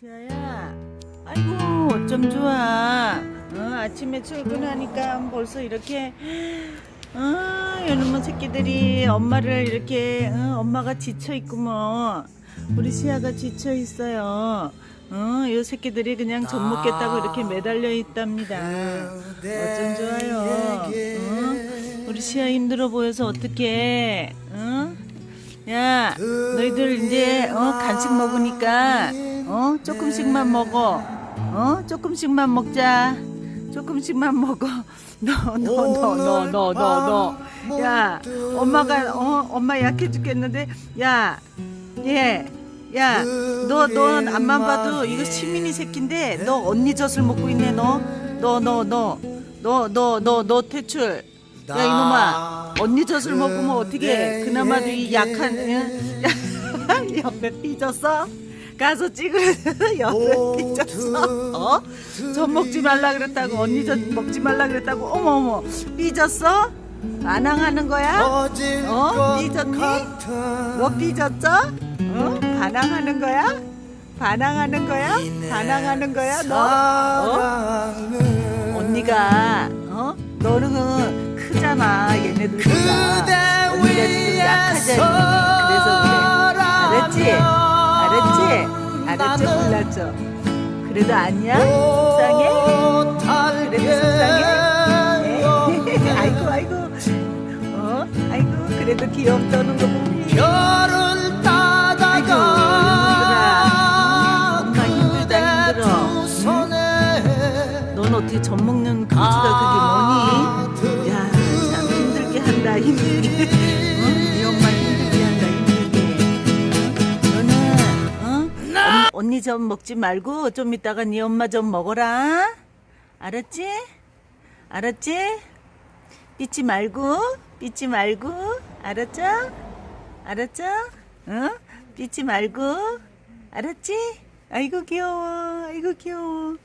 지아야, 아이고 어쩜 좋아. 어, 아침에 출근하니까 벌써 이렇게 어, 이놈의 새끼들이 엄마를 이렇게 어, 엄마가 지쳐 있구먼. 우리 시아가 지쳐 있어요. 어, 이 새끼들이 그냥 젖 먹겠다고 이렇게 매달려 있답니다. 어쩜 좋아요. 어? 우리 시아 힘들어 보여서 어떡해. 어? 야, 너희들 이제 어, 간식 먹으니까 어 조금씩만 먹어. 어 조금씩만 먹자. 조금씩만 먹어. 너 너 너 너 너 너 너. 야, 엄마가 어 엄마 약해 죽겠는데. 야, 얘. 야, 너, 너, 앞만 봐도 이거 시민이 새끼인데, 너 언니 젖을 먹고 있네, 너. 너, 너, 너. 너, 너, 너, 너 퇴출. 야, 이놈아. 언니 젖을 먹으면 어떻게 그나마도 이 약한, 응? 옆에 삐졌어? 가서 찍으래. 옆에 삐졌어. 어? 젖 먹지 말라 그랬다고, 언니 젖 먹지 말라 그랬다고, 어머, 어머. 삐졌어? 반항하는 거야? 어? 삐졌니? 너 삐졌어? 어? 반항하는 거야? 반항하는 거야? 반항하는 거야? 너? 어? 언니가 어? 너는 크잖아 얘네들보다 언니가 지금 약하잖니 알았지? 몰랐죠? 그래도 아니야? 속상해? 그래도 속상해? 네? 아이고 아이고 어? 아이고 그래도 귀엽다는 거 보니 별을 따다가 엄마 힘들다 힘들어 넌 어떻게 젖 먹는 금치가 그게 뭐니? 야, 참 힘들게 한다, 힘들게. 언, 언니 젖 먹지 말고 좀 이따가 네 엄마 젖 먹어라. 알았지? 알았지? 삐지 말고, 삐지 말고, 알았죠? 알았죠? 응? 삐지 말고, 알았지? 아이고 귀여워, 아이고 귀여워.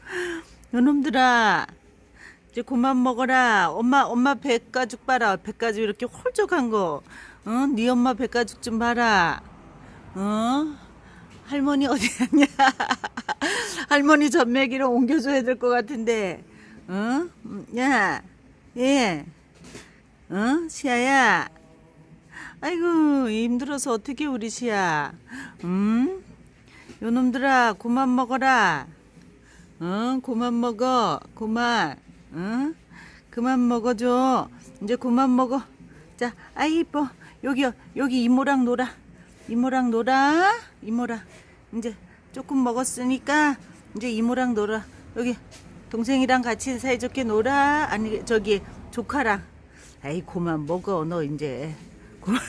요놈들아, 이제 그만 먹어라. 엄마, 엄마 백가죽 봐라. 백가죽 이렇게 홀쭉한 거. 어? 네 엄마 백가죽 좀 봐라. 어? 할머니 어디 갔냐? 할머니 전매기로 옮겨줘야 될 것 같은데. 어? 음, 야, 예. 어? 시아야. 아이고, 힘들어서 어떻게 우리 시아. 음? 요놈들아, 그만 먹어라. 응, 그만 먹어. 그만. 응? 그만 먹어줘. 이제 그만 먹어. 자, 아이 이뻐. 여기요. 여기 이모랑 놀아. 이모랑 놀아. 이모랑. 이제 조금 먹었으니까 이제 이모랑 놀아. 여기 동생이랑 같이 사이좋게 놀아. 아니 저기 조카랑. 아이 그만 먹어. 너 이제. 그만,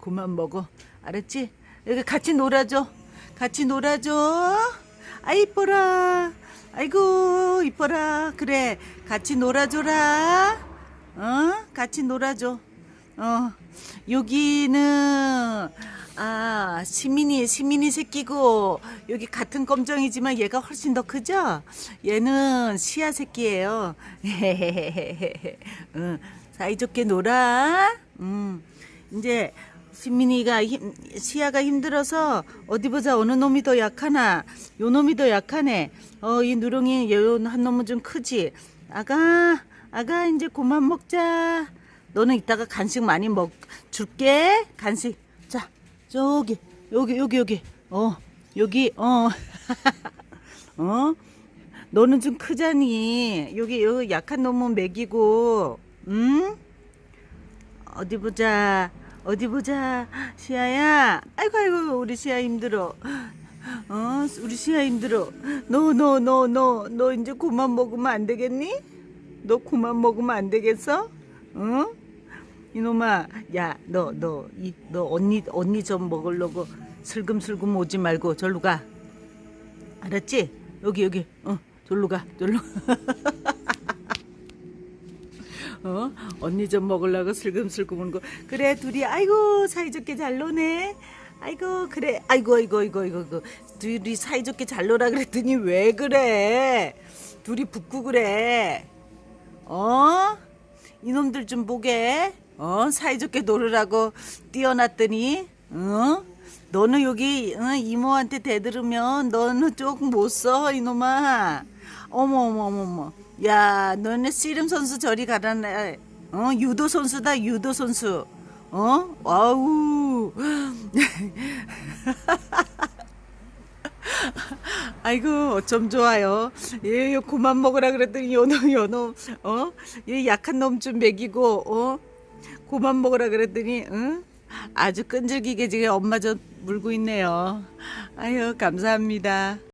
그만 먹어. 알았지? 여기 같이 놀아줘. 같이 놀아줘. 아 이뻐라. 아이고 이뻐라. 그래 같이 놀아줘라. 어? 같이 놀아줘. 어 여기는 아 시민이 시민이 새끼고 여기 같은 검정이지만 얘가 훨씬 더 크죠? 얘는 시야 새끼예요. 응, 사이좋게 놀아. 음 이제 시민이가 힘, 시야가 힘들어서 어디 보자 어느 놈이 더 약하나? 요 놈이 더 약하네. 어 이 누렁이 요한 놈은 좀 크지. 아가 아가 이제 그만 먹자. 너는 이따가 간식 많이 먹 줄게. 간식. 자 저기 여기 여기 여기 어 여기 어 어? 너는 좀 크자니 여기 여기 약한 놈은 먹이고 응? 어디 보자. 어디 보자. 시아야. 아이고 아이고 우리 시아 힘들어. 어, 우리 시아 힘들어. 너 너 너 너 너 이제 그만 먹으면 안 되겠니? 너 그만 먹으면 안 되겠어? 응? 이놈아, 야, 너, 너, 이, 너 언니, 언니 좀 먹으려고 슬금슬금 오지 말고 절로 가. 알았지? 여기, 여기, 어, 절로 가, 절로. 어? 언니 좀 먹으려고 슬금슬금 오는 거. 그래, 둘이, 아이고, 사이좋게 잘 노네. 아이고, 그래. 아이고, 아이고, 아이고, 아이고. 둘이 사이좋게 잘 놀아 그랬더니 왜 그래? 둘이 붙고 그래. 어? 이놈들 좀 보게. 어? 사이좋게 놀으라고 띄워놨더니, 어? 너는 여기 응, 이모한테 대들으면 너는 조금 못 써 이놈아. 어머 어머 어머 어머. 야 너네 씨름 선수 저리 가라네. 어 유도 선수다 유도 선수. 어 와우. 아이고 어쩜 좋아요. 얘요 그만 먹으라 그랬더니 요놈 요놈 어얘 약한 놈 좀 먹이고 어 그만 먹으라 그랬더니 응 아주 끈질기게 지금 엄마 저 물고 있네요. 아유 감사합니다.